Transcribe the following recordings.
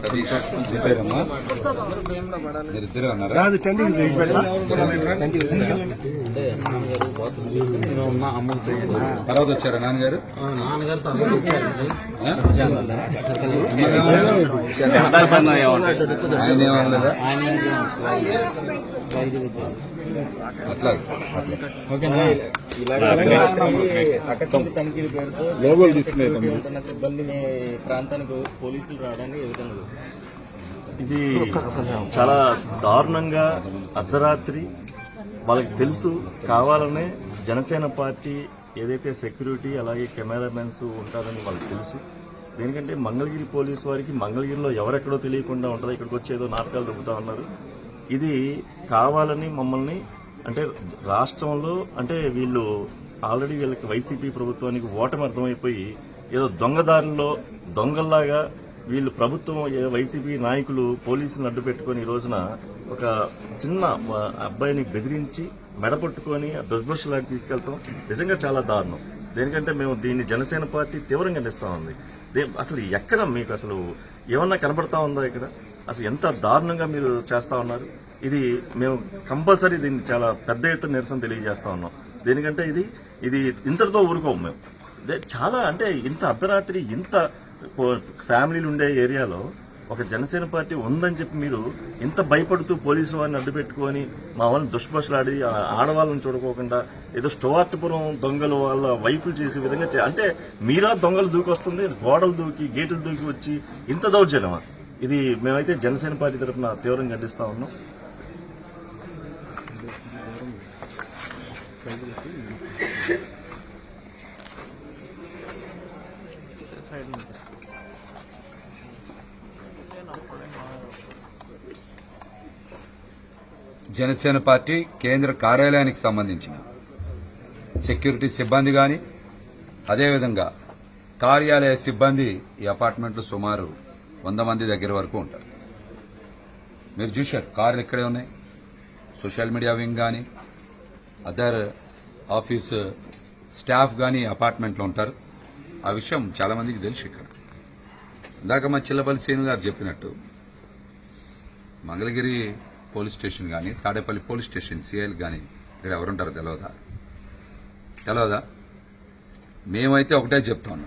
సతీష్ మీ tending తర్వాత వచ్చారా నాన్నగారు? నాన్నగారు తర్వాత వచ్చారు? ఆయన ఏమనలేదా అట్లా లోగోలు తీసుకునే సిబ్బందిని ప్రాంతానికి పోలీసులు రావడానికి ఏ విధంగా ఇది చాలా దారుణంగా అర్ధరాత్రి వాళ్ళకి తెలుసు కావాలనే జనసేన పార్టీ ఏదైతే సెక్యూరిటీ అలాగే కెమెరామెన్స్ ఉంటారని వాళ్ళకి తెలుసు. దేనికంటే మంగళగిరి పోలీసు వారికి మంగళగిరిలో ఎవరెక్కడో తెలియకుండా ఉంటుంది ఇక్కడికి వచ్చి ఏదో నాటకాలు దొబ్బుతా ఉన్నారు. ఇది కావాలని మమ్మల్ని అంటే రాష్ట్రంలో అంటే వీళ్ళు ఆల్రెడీ వీళ్ళకి వైసీపీ ప్రభుత్వానికి ఓటమి అర్థమైపోయి ఏదో దొంగదారుల్లో దొంగల్లాగా వీళ్ళు ప్రభుత్వం వైసీపీ నాయకులు పోలీసులను అడ్డు పెట్టుకుని ఈ రోజున ఒక చిన్న అబ్బాయిని బెదిరించి మెడపట్టుకొని లాంటి తీసుకెళ్తాం. నిజంగా చాలా దారుణం. దేనికంటే మేము దీన్ని జనసేన పార్టీ తీవ్రంగా నిస్తా ఉంది. దే- అసలు ఎక్కడ మీకు అసలు ఏమన్నా కనబడతా ఉందా ఇక్కడ? అసలు ఎంత దారుణంగా మీరు చేస్తా ఉన్నారు? ఇది మేము కంపల్సరీ దీన్ని చాలా పెద్ద ఎత్తున నిరసన తెలియజేస్తా ఉన్నాం. దేనికంటే ఇది ఇది ఇంతటితో ఊరుకోము మేము. చాలా అంటే ఇంత అర్ధరాత్రి ఇంత ఫ్యామిలీలు ఉండే ఏరియాలో ఒక జనసేన పార్టీ ఉందని చెప్పి మీరు ఇంత భయపడుతూ పోలీసు వారిని అడ్డు పెట్టుకొని మా వాళ్ళని దుష్భషలాడి ఆ ఆడవాళ్ళని చూడకోకుండా ఏదో స్టోవార్ట్పురం దొంగలు వాళ్ళ వైఫులు చేసే విధంగా అంటే మీరా దొంగలు దూకి వస్తుంది గోడలు దూకి గేటులు దూకి వచ్చి ఇంత దౌర్జన్యమా? ఇది మేమైతే జనసేన పార్టీ తరఫున తీవ్రంగా ఖండిస్తా ఉన్నాం. జనసేన పార్టీ కేంద్ర కార్యాలయానికి సంబంధించిన సెక్యూరిటీ సిబ్బంది కానీ అదేవిధంగా కార్యాలయ సిబ్బంది ఈ అపార్ట్మెంట్లో సుమారు వంద మంది దగ్గర వరకు ఉంటారు. మీరు చూశారు కార్లు ఇక్కడే ఉన్నాయి. సోషల్ మీడియా వింగ్ కానీ అదర్ ఆఫీస్ స్టాఫ్ కానీ అపార్ట్మెంట్లో ఉంటారు. ఆ విషయం చాలామందికి తెలుసు ఇక్కడ. ఇందాక మా చిల్లపల్లి సీను గారు చెప్పినట్టు మంగళగిరి పోలీస్ స్టేషన్ కానీ తాడేపల్లి పోలీస్ స్టేషన్ సిఐలు కానీ ఇక్కడ ఎవరుంటారు తెలియదా తెలియదా మేమైతే ఒకటే చెప్తాను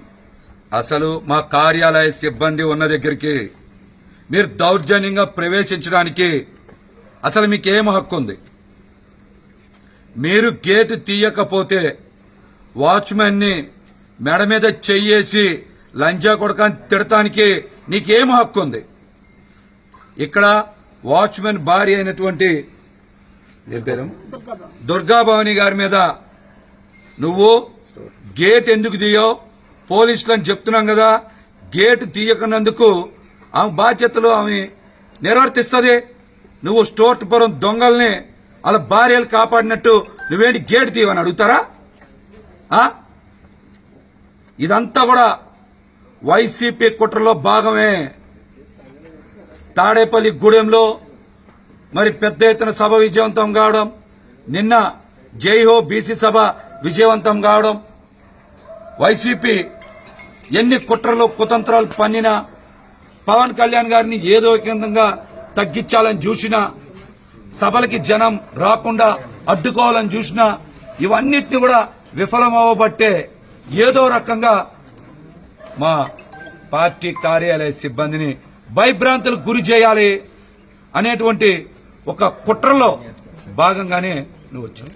అసలు మా కార్యాలయ సిబ్బంది ఉన్న దగ్గరికి మీరు దౌర్జన్యంగా ప్రవేశించడానికి అసలు మీకేం హక్కు ఉంది? మీరు గేటు తీయకపోతే వాచ్మెన్ని మెడ మీద చెయ్యేసి లంచా కొడకాన్ని తిడటానికి నీకేం హక్కు ఉంది? ఇక్కడ వాచ్మెన్ భార్య అయినటువంటి దుర్గాభవాని గారి మీద నువ్వు గేట్ ఎందుకు తీయో పోలీసులు అని చెప్తున్నాం కదా గేట్ తీయకున్నందుకు ఆమె బాధ్యతలు ఆమె నిర్వర్తిస్తుంది. నువ్వు స్టోర్పురం దొంగల్ని వాళ్ళ భార్యలు కాపాడినట్టు నువ్వేంటి గేట్ తీయమని అడుగుతారా? ఇదంతా కూడా వైసీపీ కుట్రలో భాగమే. తాడేపల్లి గూడెంలో మరి పెద్ద ఎత్తున సభ విజయవంతం కావడం నిన్న జైహో బీసీ సభ విజయవంతం కావడం వైసీపీ ఎన్ని కుట్రలు కుతంత్రాలు పన్నినా పవన్ కళ్యాణ్ గారిని ఏదో కేంద్రంగా తగ్గించాలని చూసినా సభలకి జనం రాకుండా అడ్డుకోవాలని చూసినా ఇవన్నిటిని కూడా విఫలమవ్వబట్టే ఏదో రకంగా మా పార్టీ కార్యాలయ సిబ్బందిని భయభ్రాంతులకు గురి చేయాలి అనేటువంటి ఒక కుట్రలో భాగంగానే నువ్వు వచ్చావు.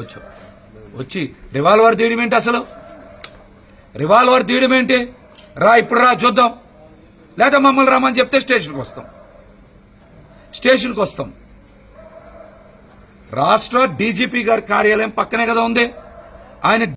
వచ్చావు. వచ్చి రివాల్వర్ తీయడం ఏంటి అసలు? రివాల్వర్ తీయడం ఏంటి? రా ఇప్పుడు రా చూద్దాం. లేదా మమ్మల్ని రమ్మని చెప్తే స్టేషన్కి వస్తాం. స్టేషన్కి వస్తాం. రాష్ట్ర డీజీపీ గారి కార్యాలయం పక్కనే కదా ఉంది. ఆయన